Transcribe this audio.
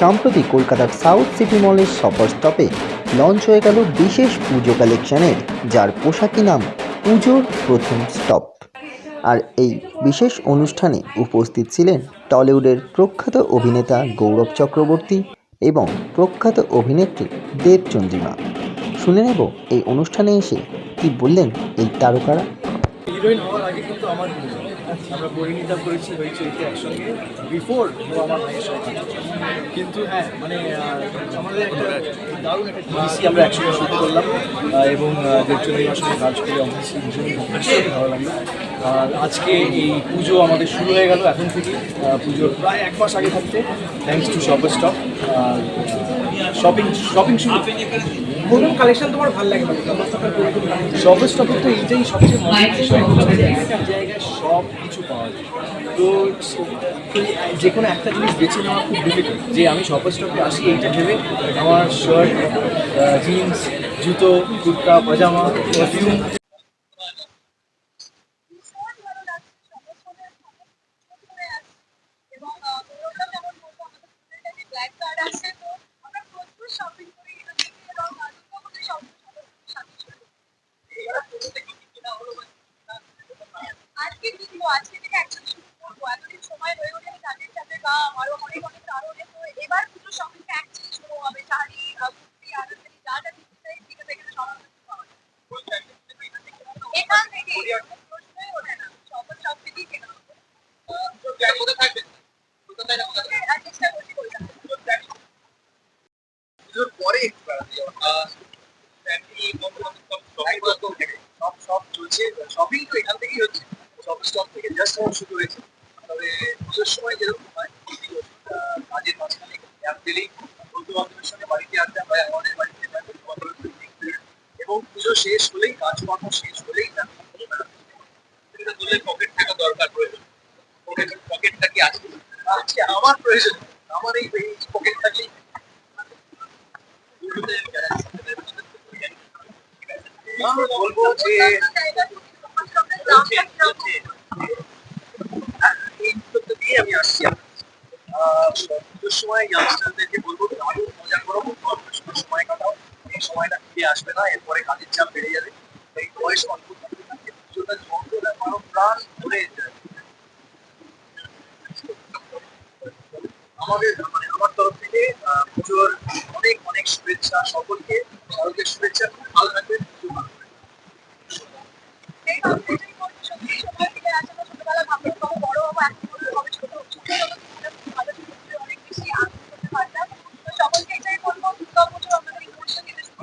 সম্প্রতি কলকাতার south city মলের সফর স্টপে লঞ্চ হয়ে গেল বিশেষ পুজো কালেকশনের, যার পোশাকি নাম পুজোর প্রথম স্টপ। আর এই বিশেষ অনুষ্ঠানে উপস্থিত ছিলেন টলিউডের প্রখ্যাত অভিনেতা গৌরব চক্রবর্তী এবং প্রখ্যাত অভিনেত্রী দেবচন্দ্রিমা। শুনে নেব এই অনুষ্ঠানে এসে কি বললেন এই তারকারা। আগে কিন্তু আমার আমরা পরিণীতা করেছি হইচইতে একসঙ্গে। বিফোর ও আমার ভাইয়ের সঙ্গে কিন্তু হ্যাঁ মানে আমাদের একটা দারুণ একটা আমরা একসঙ্গে শুরু করলাম এবং দেবচন্দ্রিমার সঙ্গে কাজ করে অবশ্যই ভীষণ ভালো লাগল। আর আজকে এই পুজো আমাদের শুরু হয়ে গেল এখন থেকে পুজোর প্রায় এক মাস আগে থাকতে thanks to Shoppers Stop shopping shopping শুরু। কোন কালেকশন তোমার ভালো লাগে সবুজ টপিক তো এইটাই সবচেয়ে একটা জায়গায় সব কিছু পাওয়া যায়। তো যে কোনো একটা জিনিস বেছে নেওয়া খুব ডিফিকাল্ট যে আমি সবুজ স্টপে আসি, এইটা ভেবে আমার শার্ট জিন্স জুতো, কুর্তা, পাজামা পারফিউম ভীষণ ভালো লাগছে সমস্যনের করে আসছে এবং আহ, গৌরবদা যেমন বলব আমাদের স্কুলের কাছে ব্ল্যাক কার্ড আছে তো আমরা প্রচুর শপিং করি এখান থেকে এবং আহ, দুর্গাপুজোর শপিং সমস্ত সাথে ছিল এবার পুজোতে কি কি কেনা হলো বা কি কি কেনা হলো? আজকে থেকে অ্যাকচুয়ালি শুরু করব। এতদিন সময় হয়ে ওঠেনি কাজের চাপে বা আরও অনেক অনেক কারণে। তো এবার পুজো শপিংটা অ্যাকচুয়ালি শুরু হবে। শাড়ি কুর্তি আনারকলি যা যা কিনতে চাই কিছু পাওয়া যায় এখান থেকে প্রশ্নই ওঠে না। সবার সব থেকেই করছি পরে সব সব চলছে শপিং তো এখান জাস্ট শুরু হয়েছে। তবে পুজোর সময় যেরকম হয় কাজের মাঝখানে গ্যাপ দিলেই বন্ধু বান্ধবের সঙ্গে বাড়িতে আড্ডা হয় আমাদের বাড়িতে। এবং পুজো শেষ হলেই কাজকর্ম শেষ হলেই না পকেট থাকা দরকার প্রয়োজন। পকেটটা কি আছে? আজকে আমার প্রয়োজন আমার এই পকেট থাকলেই বলব যে আসছি পুজোর সময় ইয়াংস্টারদেরকে বলব দারুণ মজা করো সঙ্গে সময় কাটাও। এই সময়টা ফিরে আসবে না, এরপরে কাজের চাপ বেড়ে যাবে। এই বয়স অল্প পুজোটা যন্ত্রণা মানব প্রাণ ধরে আমাদের মানে আমার তরফ থেকে পুজোর অনেক অনেক শুভেচ্ছা সকলকে। সকলকে শুভেচ্ছা, খুব ভালো থাকবেন, পুজো ভালো থাকবেন। এই ভাবতেই করছি সত্যি সময় ফিরে আসে না ছোটবেলা ভাবতাম কবে বড় হব এখন বলতে হবে ছোট ছোট যত জীবনে খুব ভালো ছিল পুজো অনেক বেশি আনন্দ করতে পারতাম তো সকলকে এটাই বলব দুর্গা পুজো আমাদের ইমোশন কিন্তু শুধু